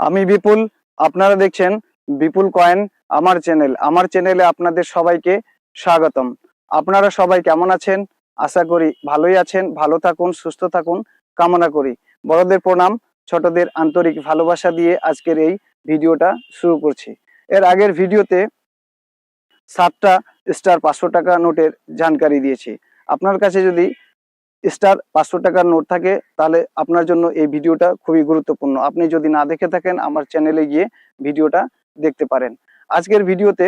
আমি বিপুল, আপনারা দেখছেন বিপুল কয়েন আমার চ্যানেল। আমার চ্যানেলে আপনাদের সবাইকে স্বাগতম। আপনারা সবাই কেমন আছেন? আশা করি ভালোই আছেন, ভালো থাকুন, সুস্থ থাকুন, কামনা করি। বড়দের প্রণাম, ছোটদের আন্তরিক ভালোবাসা দিয়ে আজকের এই ভিডিওটা শুরু করছি। এর আগের ভিডিওতে সাতটা স্টার পাঁচশো টাকা নোটের জানকারি দিয়েছি। আপনার কাছে যদি স্টার পাঁচশো টাকার নোট থাকে, তাহলে আপনার জন্য এই ভিডিওটা খুবই গুরুত্বপূর্ণ। আপনি যদি না দেখে থাকেন, আমার চ্যানেলে গিয়ে ভিডিওটা দেখতে পারেন। আজকের ভিডিওতে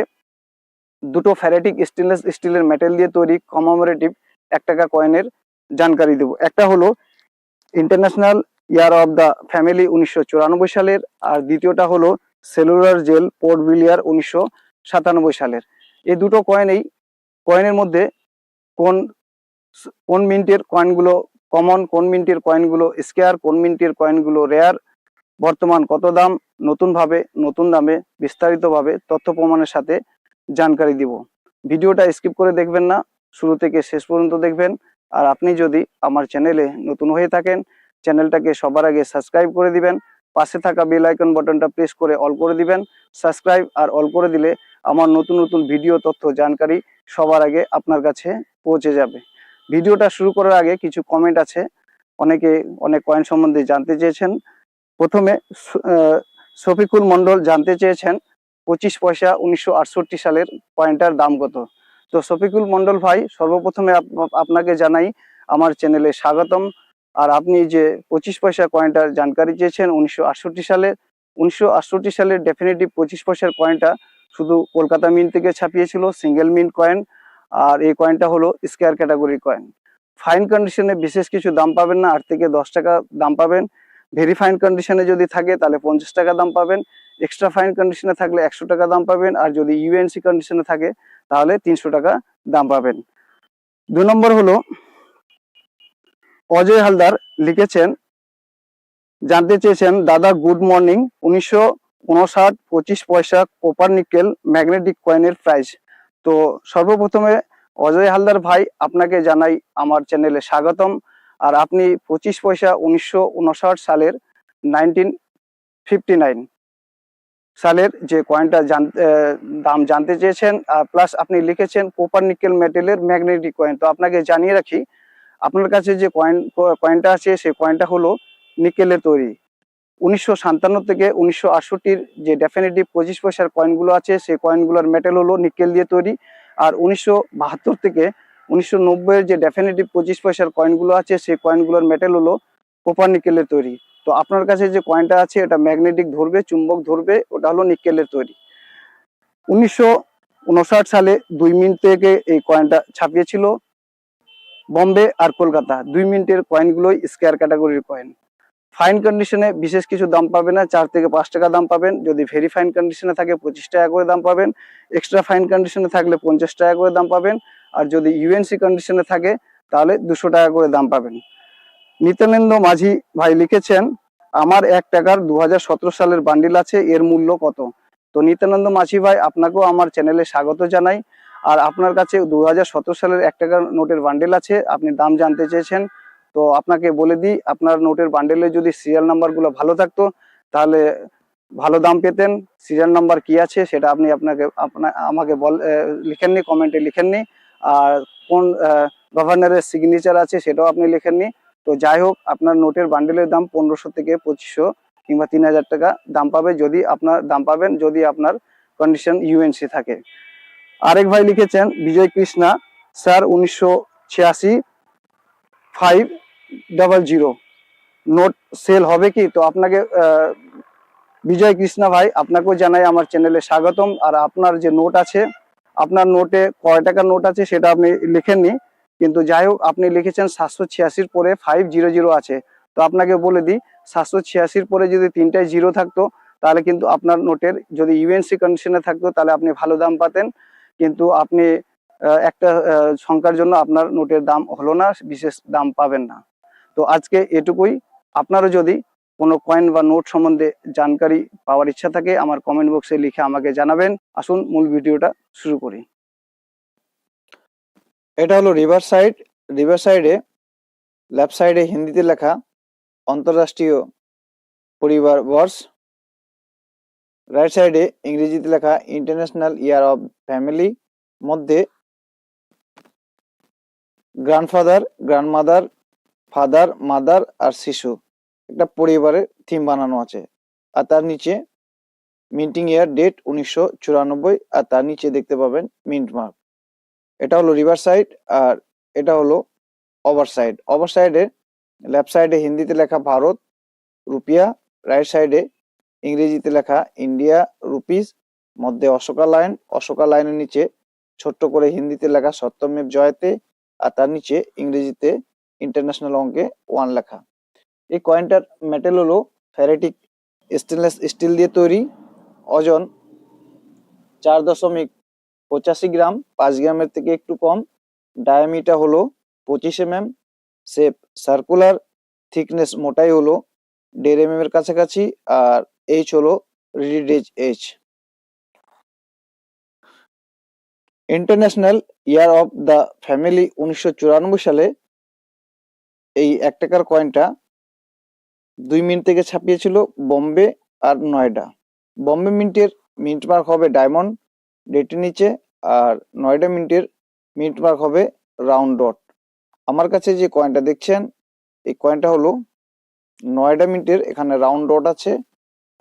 দুটো ফ্যারেটিক স্টেনলেস স্টিলের মেটেল দিয়ে তৈরি কমামোরেটিভ এক টাকা কয়েনের জানকারি দেব। একটা হলো international year of the family উনিশশো চুরানব্বই সালের, আর দ্বিতীয়টা হলো সেলুলার জেল পোর্ট বিলিয়ার উনিশশো সাতানব্বই সালের। এই দুটো কয়েনেই কয়েনের মধ্যে কোন কোন মিন্টের কয়েনগুলো কমন কোন মিন্টের কয়েনগুলো স্কেয়ার কোন মিন্টের কয়েনগুলো রেয়ার বর্তমান কত দাম নতুন ভাবে নতুন দামে, বিস্তারিতভাবে তথ্য প্রমাণের সাথে জানকারি দিব। ভিডিওটা স্কিপ করে দেখবেন না, শুরু থেকে শেষ পর্যন্ত দেখবেন। আর আপনি যদি আমার চ্যানেলে নতুন হয়ে থাকেন চ্যানেলটাকে সবার আগে সাবস্ক্রাইব করে দিবেন, পাশে থাকা বেল আইকন বাটনটা প্রেস করে অল করে দিবেন সাবস্ক্রাইব আর অল করে দিলে আমার নতুন নতুন ভিডিও তথ্য জানকারি সবার আগে আপনার কাছে পৌঁছে যাবে। ভিডিওটা শুরু করার আগে কিছু কমেন্ট আছে। অনেকে, অনেক কয়েন সম্বন্ধে জানতে চেয়েছেন। প্রথমে শফিকুল মন্ডল জানতে চেয়েছেন, পঁচিশ পয়সা উনিশশো আটষট্টি সালের কয়েনটার দাম কত? তো শফিকুল মন্ডল ভাই, সর্বপ্রথমে আপ- আপনাকে জানাই, আমার চ্যানেলে স্বাগতম। আর আপনি যে পঁচিশ পয়সা কয়েনটার জানকারি চেয়েছেন উনিশশো আটষট্টি সালে, উনিশশো সালের ডেফিনেটিভ পঁচিশ পয়সার কয়েনটা শুধু কলকাতা মিন্ট থেকে ছাপিয়েছিল সিঙ্গেল মিন্ট কয়েন আর এই কয়েনটা হলো স্কোয়ার ক্যাটাগরি কয়েন ফাইন কন্ডিশনে বিশেষ কিছু দাম পাবেন না, আট থেকে দশ টাকা দাম পাবেন। ভেরি ফাইন কন্ডিশনে যদি থাকে, তাহলে পঞ্চাশ টাকা দাম পাবেন। এক্সট্রা ফাইন কন্ডিশনে থাকলে একশো টাকা দাম পাবেন। আর যদি ইউএনসি কন্ডিশনে থাকে, তাহলে তিনশো টাকা দাম পাবেন। দু নম্বর হলো, অজয় হালদার লিখেছেন, জানতে চেয়েছেন, দাদা গুড মর্নিং উনিশশো উনষাট পঁচিশ পয়সা কোপার নিকেল ম্যাগনেটিক কয়েনের প্রাইস তো সর্বপ্রথমে অজয় হালদার ভাই আপনাকে জানাই আমার চ্যানেলে স্বাগতম। আর আপনি পঁচিশ পয়সা উনিশশো উনষাট সালের নাইনটিন ফিফটি নাইন সালের যে কয়েনটা দাম জানতে চেয়েছেন, আর প্লাস আপনি লিখেছেন কোপার নিকেল মেটেলের ম্যাগনেটিক কয়েন তো আপনাকে জানিয়ে রাখি, আপনার কাছে যে কয়েন কয়েনটা আছে, সেই কয়েনটা হলো নিকেলের তৈরি। উনিশশো সাতান্ন থেকে উনিশশো আটষট্টির যে ডেফিনেটিভ পঁচিশ পয়সার কয়েনগুলো আছে, সেই কয়েনগুলোর মেটেল হলো নিকেল দিয়ে তৈরি। আর উনিশশো বাহাত্তর থেকে উনিশশো নব্বইয়ের যে ডেফিনেটিভ পঁচিশ পয়সার কয়েনগুলো আছে, সেই কয়েনগুলোর মেটেল হলো কোপার নিকেলের তৈরি। তো আপনার কাছে যে কয়েনটা আছে, এটা ম্যাগনেটিক ধরবে, চুম্বক ধরবে, ওটা হলো নিকেলের তৈরি। উনিশশো উনষাট সালে দুই মিনিট থেকে এই কয়েনটা ছাপিয়েছিল। বম্বে আর কলকাতা, দুই মিনিটের কয়েনগুলোই স্কোয়ার ক্যাটাগরির কয়েন ফাইন কন্ডিশনে বিশেষ কিছু দাম পাবে না, চার থেকে পাঁচ টাকা দাম পাবেন। যদি ভেরি ফাইন কন্ডিশনে থাকে, পঁচিশ টাকা করে দাম পাবেন। এক্সট্রা ফাইন কন্ডিশনে থাকলে পঞ্চাশ টাকা করে দাম পাবেন। আর যদি ইউএনসি কন্ডিশনে থাকে, তাহলে দুশো টাকা করে দাম পাবেন। নিত্যানন্দ মাঝি ভাই লিখেছেন, আমার এক টাকার দু হাজার সতেরো সালের বান্ডিল আছে, এর মূল্য কত? তো নিত্যানন্দ মাঝি ভাই, আপনাকেও আমার চ্যানেলে স্বাগত জানাই। আর আপনার কাছে দু হাজার সতেরো সালের এক টাকার নোটের বান্ডেল আছে, আপনি দাম জানতে চেয়েছেন। তো আপনাকে বলে দিই, আপনার নোটের বান্ডেলে যদি সিরিয়াল নাম্বারগুলো ভালো থাকতো, তাহলে ভালো দাম পেতেন। সিরিয়াল নাম্বার কি আছে সেটা আপনি আপনাকে, আপনা, আমাকে বল লিখেননি কমেন্টে লিখেননি। আর কোন গভর্নরের সিগনেচার আছে সেটাও আপনি লিখেননি। তো যাই হোক, আপনার নোটের বান্ডেলের দাম পনেরোশো থেকে পঁচিশশো কিংবা তিন হাজার টাকা দাম পাবে যদি আপনার, দাম পাবেন যদি আপনার কন্ডিশন ইউএনসি থাকে। আরেক ভাই লিখেছেন, বিজয় কৃষ্ণা স্যার উনিশশো ছিয়াশি five double zero note sale হবে কি? তো আপনাকে বিজয় কৃষ্ণা ভাই আপনাকেও জানাই আমার চ্যানেলে স্বাগতম। আর আপনার যে নোট আছে, আপনার নোটে কয় টাকার নোট আছে সেটা আপনি লিখেননি। কিন্তু যাই হোক, আপনি লিখেছেন সাতশো ছিয়াশির পরে ফাইভ জিরো জিরো আছে। তো আপনাকে বলে দিই, সাতশো ছিয়াশির পরে যদি তিনটায় জিরো থাকতো, তাহলে কিন্তু আপনার নোটের যদি ইউএনসি কন্ডিশনে থাকতো, তাহলে আপনি ভালো দাম পাতেন। কিন্তু আপনি একটা সংখ্যার জন্য আপনার নোটের দাম হলো না, বিশেষ দাম পাবেন না। তো আজকে এটুকুই। আপনারও যদি কোনো কয়েন বা নোট সম্বন্ধে জানকারি পাওয়ার ইচ্ছা থাকে, আমার কমেন্ট বক্সে লিখে আমাকে জানাবেন। আসুন, মূল ভিডিওটা শুরু করি। এটা হলো রিভার সাইড রিভার সাইডে লেফট সাইডে হিন্দিতে লেখা, অন্তর্রাষ্ট্রীয় পরিবার বর্ষ রাইট সাইডে ইংরেজিতে লেখা ইন্টারন্যাশনাল ইয়ার অফ ফ্যামিলি মধ্যে গ্র্যান্ডফাদার গ্র্যান্ডমাদার ফাদার মাদার আর শিশু। একটা পরিবারের থিম বানানো আছে। আর তার নিচে মিন্টিং ইয়ার ডেট উনিশশো চুরানব্বই, আর তার নিচে দেখতে পাবেন মিন্ট মার্ক এটা হলো রিভার সাইড আর এটা হলো ওভার সাইড ওভার সাইডে লেফট সাইডে হিন্দিতে লেখা ভারত, রুপিয়া রাইট সাইডে ইংরেজিতে লেখা ইন্ডিয়া রুপিস মধ্যে অশোকা লাইন অশোকা লাইনের নিচে ছোট্ট করে হিন্দিতে লেখা সত্যমেব জয়তে, আর তার নিচে ইংরেজিতে ইন্টারন্যাশনাল অঙ্কে ওয়ান লেখা। এই কয়েনটার মেটেল হলো ফ্যারেটিক স্টেনলেস স্টিল দিয়ে তৈরি, ওজন চার দশমিক পঁচাশি গ্রাম, পাঁচ গ্রামের থেকে একটু কম ডায়ামিটার হলো পঁচিশ M M shape circular thickness মোটাই হলো দেড় এম এর কাছাকাছি, আর এইচ হলো reeded edge international year of the family উনিশশো চুরানব্বই সালে এই এক টাকার কয়েনটা দুই মিনিট থেকে ছাপিয়েছিল বম্বে আর নয়ডা। বম্বে মিন্টের মিন্ট মার্ক হবে ডায়মন্ড, ডেটের নিচে, আর নয়ডা মিন্টের মিন্ট মার্ক হবে রাউন্ড ডট। আমার কাছে যে কয়েনটা দেখছেন, এই কয়েনটা হলো নয়ডা মিন্টের এখানে রাউন্ড ডট আছে,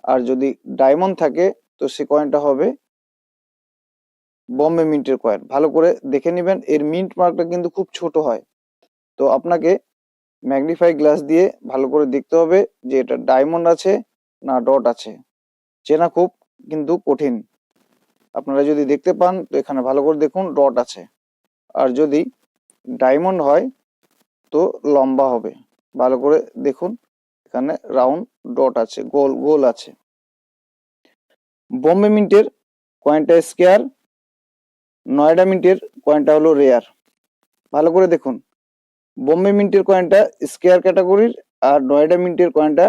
আর যদি ডায়মন্ড থাকে, তো সে কয়েনটা হবে বম্বে মিন্টের কয়েন ভালো করে দেখে নেবেন, এর মিন্ট মার্কটা কিন্তু খুব ছোট হয়। তো আপনাকে ম্যাগনিফাই গ্লাস দিয়ে ভালো করে দেখতে হবে যে এটা ডায়মন্ড আছে না ডট আছে। চেনা খুব কিন্তু কঠিন। আপনারা যদি দেখতে পান, তো এখানে ভালো করে দেখুন ডট আছে। আর যদি ডায়মন্ড হয়, তো লম্বা হবে। ভালো করে দেখুন, এখানে রাউন্ড ডট আছে, গোল গোল আছে। বোম্বে মিন্টের কয়েনটা স্কেয়ার নয়ডা মিন্টের কয়েনটা হলো রেয়ার ভালো করে দেখুন। বোম্বে মিন্টের কয়েনটা স্কেয়ার ক্যাটাগরির আর নয়ডা মিন্টের কয়েনটা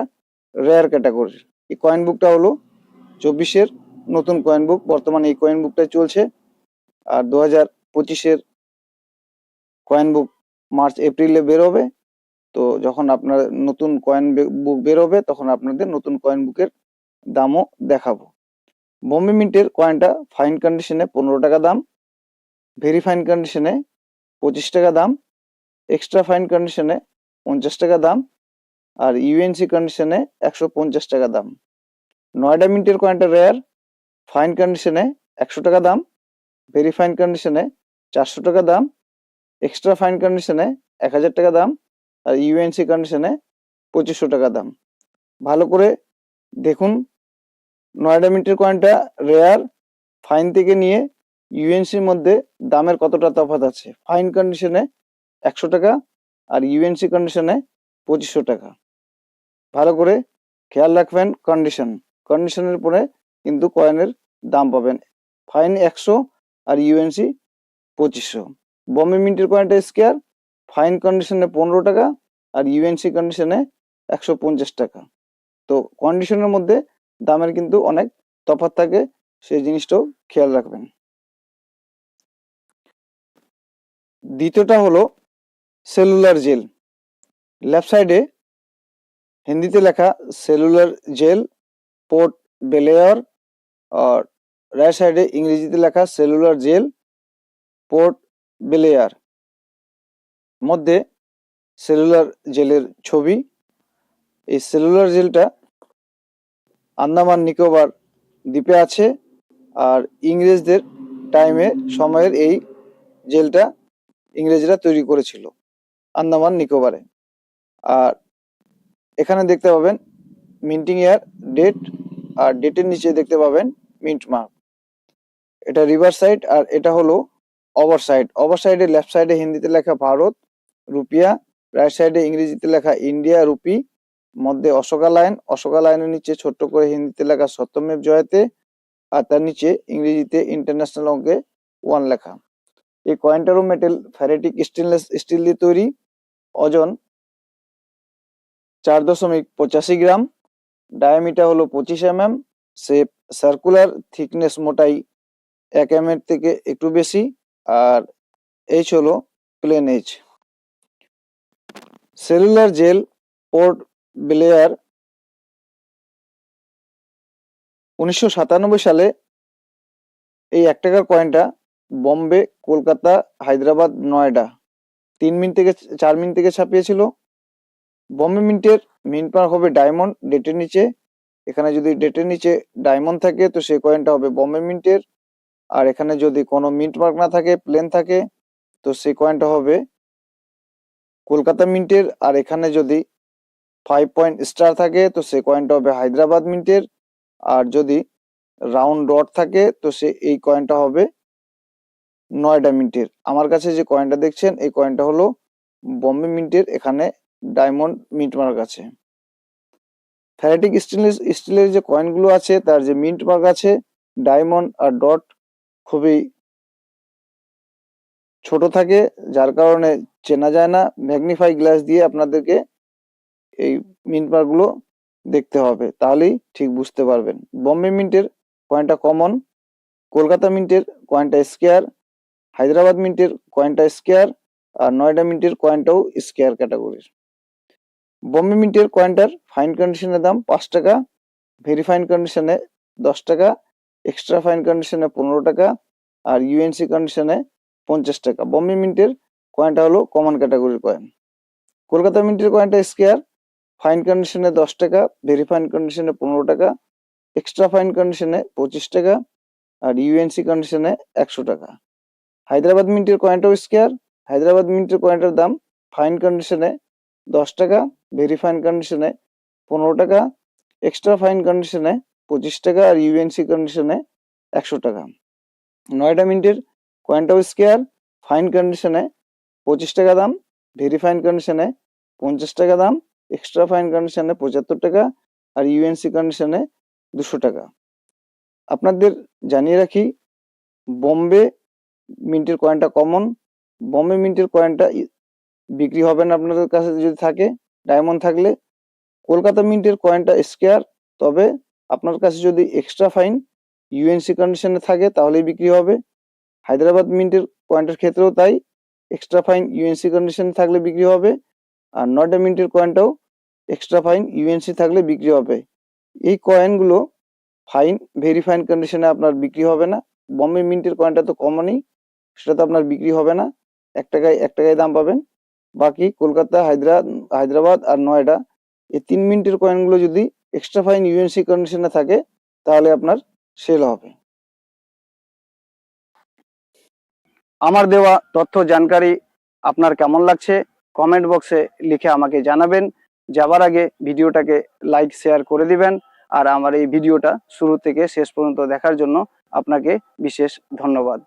রেয়ার ক্যাটাগরির এই কয়েন বুকটা হলো চব্বিশের নতুন কয়েন বুক বর্তমানে এই কয়েন বুকটা চলছে। আর দু হাজার পঁচিশের কয়েন বুক মার্চ এপ্রিলে বেরোবে। তো যখন আপনার নতুন কয়েন বুক বেরোবে, তখন আপনাদের নতুন কয়েন বুকের দামও দেখাবো। বোম্বে মিন্টের কয়েনটা ফাইন কন্ডিশনে পনেরো টাকা দাম। ভেরি ফাইন কন্ডিশনে পঁচিশ টাকা দাম। এক্সট্রা ফাইন কন্ডিশনে পঞ্চাশ টাকা দাম আর ইউএনসি কন্ডিশনে একশো পঞ্চাশ টাকা দাম। নয়ডা মিন্টের কয়েনটা রেয়ার ফাইন কন্ডিশনে একশো টাকা দাম ভেরি ফাইন কন্ডিশনে চারশো টাকা দাম এক্সট্রা ফাইন কন্ডিশনে এক হাজার টাকা দাম আর ইউএনসি কন্ডিশনে পঁচিশশো টাকা দাম। ভালো করে দেখুন, নয়ডা মিন্টের কয়েনটা রেয়ার ফাইন থেকে নিয়ে ইউএনসির মধ্যে দামের কতটা তফাৎ আছে। ফাইন কন্ডিশনে একশো টাকা আর ইউএনসি কন্ডিশনে পঁচিশশো টাকা। ভালো করে খেয়াল রাখবেন কন্ডিশন কন্ডিশনের পরে কিন্তু কয়েনের দাম পাবেন। ফাইন একশো আর ইউএনসি পঁচিশশো। বম্বে মিন্টের কয়েনটা স্কেয়ার ফাইন কন্ডিশনে পনেরো টাকা আর ইউএনসি কন্ডিশনে একশো পঞ্চাশ টাকা। তো কন্ডিশনের মধ্যে দামের কিন্তু অনেক তফাৎ থাকে, সেই জিনিসটাও খেয়াল রাখবেন। দ্বিতীয়টা হলো সেলুলার জেল। লেফট সাইডে হিন্দিতে লেখা সেলুলার জেল, পোর্ট বেলেয়ার, আর রাইট সাইডে ইংরেজিতে লেখা সেলুলার জেল, পোর্ট বেলেয়ার। মধ্যে সেলুলার জেলের ছবি। এই সেলুলার জেলটা আন্দামান, নিকোবর দ্বীপে আছে, আর ইংরেজদের টাইমে সময়ের এই জেলটা ইংরেজরা তৈরি করেছিল। আন্দামান নিকোবরে। আর এখানে দেখতে পাবেন মিন্টিং ইয়ার ডেট, আর ডেটের নিচে দেখতে পাবেন মিন্ট মার্ক। এটা রিভার সাইড, আর এটা হলো ওভার সাইড। ওভার সাইডে লেফট সাইডে হিন্দিতে লেখা ভারত, রুপিয়া, রাইট সাইডে ইংরেজিতে লেখা ইন্ডিয়া, রুপি, মধ্যে অশোকা লাইন। অশোকা লাইনের নিচে ছোট্ট করে হিন্দিতে লেখা সত্যমেব জয়তে, আর তার নিচে ইংরেজিতে ইন্টারন্যাশনাল অঙ্কে ওয়ান লেখা। এই কয়েনটারও মেটেল, ফ্যারেটিক স্টেনলেস স্টিল দিয়ে তৈরি। ওজন চার দশমিক পঁচাশি গ্রাম ডায়ামিটার হলো পঁচিশ M M shape circular thickness মোটাই এক এম এর থেকে একটু বেশি, আর এইচ হলো plain edge cellular jail Port Blair উনিশশো সাতানব্বই সালে এই এক টাকার কয়েনটা বম্বে কলকাতা হায়দ্রাবাদ নয়ডা তিন মিনিট থেকে চার মিনিট থেকে ছাপিয়েছিল। বম্বে মিন্টের মিন্ট মার্ক হবে ডায়মন্ড, ডেটের নিচে। এখানে যদি ডেটের নিচে ডায়মন্ড থাকে, তো সেই কয়েনটা হবে বম্বে মিন্টের। আর এখানে যদি কোনো মিন্ট মার্ক না থাকে, প্লেন থাকে, তো সেই কয়েনটা হবে কলকাতা মিন্টের। আর এখানে যদি ফাইভ পয়েন্ট স্টার থাকে, তো সেই কয়েনটা হবে হায়দ্রাবাদ মিন্টের। আর যদি রাউন্ড ডট থাকে, তো সে এই কয়েনটা হবে নয়ডা মিন্টের। আমার কাছে যে কয়েনটা দেখছেন, এই কয়েনটা হলো বম্বে মিন্টের এখানে ডায়মন্ড মিন্ট মার্ক আছে। ফ্যারেটিক স্টিলের স্টিলের যে কয়েনগুলো আছে, তার যে মিন্ট মার্ক আছে ডায়মন্ড আর ডট খুবই ছোট থাকে, যার কারণে চেনা যায় না। ম্যাগনিফাই গ্লাস দিয়ে আপনাদেরকে এই মিন্ট মার্কগুলো দেখতে হবে, তাহলেই ঠিক বুঝতে পারবেন। বম্বে মিন্টের কয়েনটা কমন কলকাতা মিন্টের কয়েনটা স্কেয়ার হায়দ্রাবাদ মিন্টের কয়েনটা স্কেয়ার আর নয়ডা মিন্টের কয়েনটাও স্কেয়ার ক্যাটাগরির বম্বে মিন্টের কয়েনটার ফাইন কন্ডিশনের দাম পাঁচ টাকা ভেরি ফাইন কন্ডিশনে দশ টাকা এক্সট্রা ফাইন কন্ডিশনে পনেরো টাকা, আর ইউএনসি কন্ডিশনে পঞ্চাশ টাকা। বম্বে মিন্টের কয়েনটা হলো কমন ক্যাটাগরির কয়েন কলকাতা মিন্টের কয়েনটা স্কেয়ার ফাইন কন্ডিশনে দশ টাকা ভেরি ফাইন কন্ডিশনে পনেরো টাকা এক্সট্রা ফাইন কন্ডিশনে পঁচিশ টাকা, আর ইউএনসি কন্ডিশনে একশো টাকা। হায়দ্রাবাদ মিন্টের কয়েনটাও স্কেয়ার হায়দ্রাবাদ মিন্টের কয়েনটার দাম ফাইন কন্ডিশনে দশ টাকা ভেরি ফাইন কন্ডিশনে পনেরো টাকা এক্সট্রা ফাইন কন্ডিশনে পঁচিশ টাকা আর ইউএনসি কন্ডিশনে একশো টাকা। নয়ডা মিন্টের কয়েনটাও স্কেয়ার ফাইন কন্ডিশনে পঁচিশ টাকা দাম ভেরি ফাইন কন্ডিশনে পঞ্চাশ টাকা দাম এক্সট্রা ফাইন কন্ডিশনে পঁচাত্তর টাকা আর ইউএনসি কন্ডিশনে দুশো টাকা। আপনাদের জানিয়ে রাখি, বোম্বে মিন্টের কয়েনটা কমন বোম্বে মিন্টের কয়েনটা বিক্রি হবে না আপনাদের কাছে যদি থাকে ডায়মন্ড থাকলে। কলকাতা মিন্টের কয়েনটা স্কেয়ার তবে আপনার কাছে যদি এক্সট্রা ফাইন ইউএনসি কন্ডিশনে থাকে, তাহলেই বিক্রি হবে। হায়দ্রাবাদ মিন্টের কয়েনটার ক্ষেত্রেও তাই এক্সট্রা ফাইন ইউএনসি কন্ডিশনে থাকলে বিক্রি হবে, আর নয়ডা মিন্টের কয়েনটাও এক্সট্রা ফাইন ইউএনসি থাকলে বিক্রি হবে। এই কয়েনগুলো ফাইন ভেরি ফাইন কন্ডিশনে আপনার বিক্রি হবে না। বম্বে মিন্টের কয়েনটা তো কমনই সেটা তো আপনার বিক্রি হবে না। এক টাকায় এক টাকায় দাম পাবেন। বাকি কলকাতা, হায়দ্রা, হায়দ্রাবাদ আর নয়ডা, এই তিন মিনিটের কয়েনগুলো যদি এক্সট্রা ফাইন ইউএনসি কন্ডিশনে থাকে, তাহলে আপনার সেল হবে। আমার দেওয়া তথ্য জানকারি আপনার কেমন লাগছে? কমেন্ট বক্সে লিখে আমাকে জানাবেন। যাবার আগে ভিডিওটাকে লাইক শেয়ার করে দিবেন। আর আমার এই ভিডিওটা শুরু থেকে শেষ পর্যন্ত দেখার জন্য আপনাকে বিশেষ ধন্যবাদ।